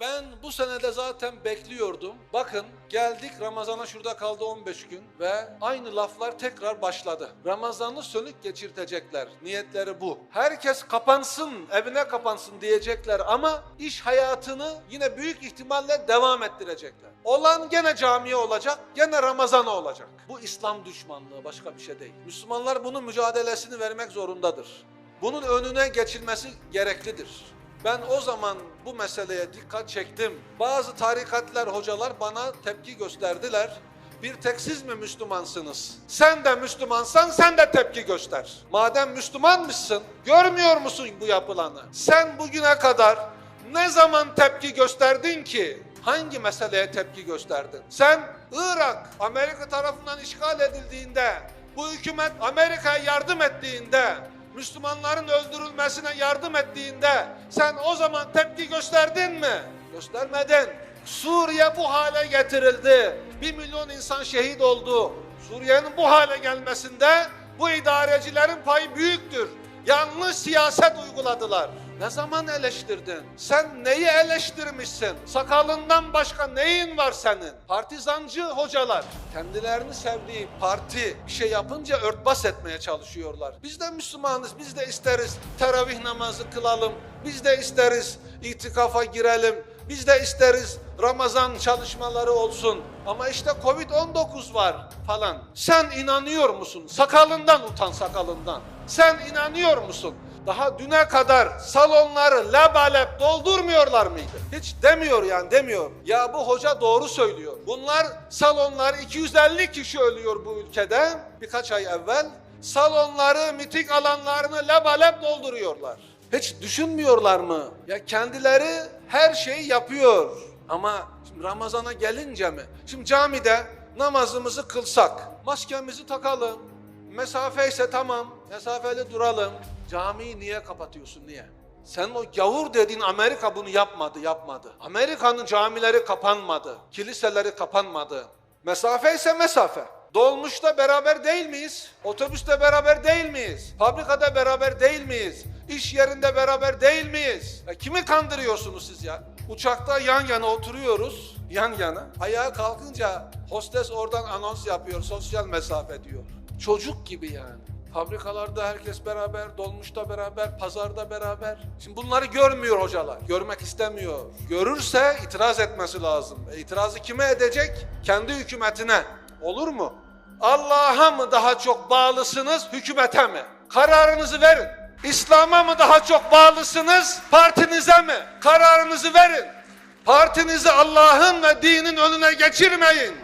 Ben bu senede zaten bekliyordum. Bakın geldik Ramazan'a şurada kaldı 15 gün ve aynı laflar tekrar başladı. Ramazan'ı sönük geçirtecekler. Niyetleri bu. Herkes kapansın, evine kapansın diyecekler ama iş hayatını yine büyük ihtimalle devam ettirecekler. Olan gene camiye olacak, gene Ramazan'a olacak. Bu İslam düşmanlığı başka bir şey değil. Müslümanlar bunun mücadelesini vermek zorundadır. Bunun önüne geçilmesi gereklidir. Ben o zaman bu meseleye dikkat çektim. Bazı tarikatlar, hocalar bana tepki gösterdiler. Bir tek siz mi Müslümansınız? Sen de Müslümansan sen de tepki göster. Madem Müslümanmışsın, görmüyor musun bu yapılanı? Sen bugüne kadar ne zaman tepki gösterdin ki? Hangi meseleye tepki gösterdin? Sen Irak Amerika tarafından işgal edildiğinde, bu hükümet Amerika'ya yardım ettiğinde, Müslümanların öldürülmesine yardım ettiğinde sen o zaman tepki gösterdin mi? Göstermedin. Suriye bu hale getirildi. Bir milyon insan şehit oldu. Suriye'nin bu hale gelmesinde bu idarecilerin payı büyüktür. Yanlış siyaset uyguladılar. Ne zaman eleştirdin? Sen neyi eleştirmişsin? Sakalından başka neyin var senin? Partizancı hocalar. Kendilerini sevdiği parti bir şey yapınca örtbas etmeye çalışıyorlar. Biz de Müslümanız, biz de isteriz teravih namazı kılalım. Biz de isteriz itikafa girelim. Biz de isteriz Ramazan çalışmaları olsun. Ama işte Covid-19 var falan. Sen inanıyor musun? Sakalından utan sakalından. Sen inanıyor musun? Daha düne kadar salonları lebalep doldurmuyorlar mıydı? Hiç demiyor yani demiyor. Ya bu hoca doğru söylüyor. Bunlar salonlar 250 kişi ölüyor bu ülkede birkaç ay evvel. Salonları, miting alanlarını lebalep dolduruyorlar. Hiç düşünmüyorlar mı? Ya kendileri her şeyi yapıyor. Ama şimdi Ramazan'a gelince mi? Şimdi camide namazımızı kılsak, maskemizi takalım, mesafe ise tamam, mesafeli duralım. Camiyi niye kapatıyorsun, niye? Sen o gavur dediğin Amerika bunu yapmadı, yapmadı. Amerika'nın camileri kapanmadı, kiliseleri kapanmadı. Mesafe ise mesafe. Dolmuşta beraber değil miyiz? Otobüste beraber değil miyiz? Fabrikada beraber değil miyiz? İş yerinde beraber değil miyiz? Ya kimi kandırıyorsunuz siz ya? Uçakta yan yana oturuyoruz, yan yana. Ayağa kalkınca hostes oradan anons yapıyor, sosyal mesafe diyor. Çocuk gibi yani. Fabrikalarda herkes beraber, dolmuşta beraber, pazarda beraber. Şimdi bunları görmüyor hocalar. Görmek istemiyor. Görürse itiraz etmesi lazım. E, itirazı kime edecek? Kendi hükümetine. Olur mu? Allah'a mı daha çok bağlısınız, hükümete mi? Kararınızı verin. İslam'a mı daha çok bağlısınız, partinize mi? Kararınızı verin. Partinizi Allah'ın ve dinin önüne geçirmeyin.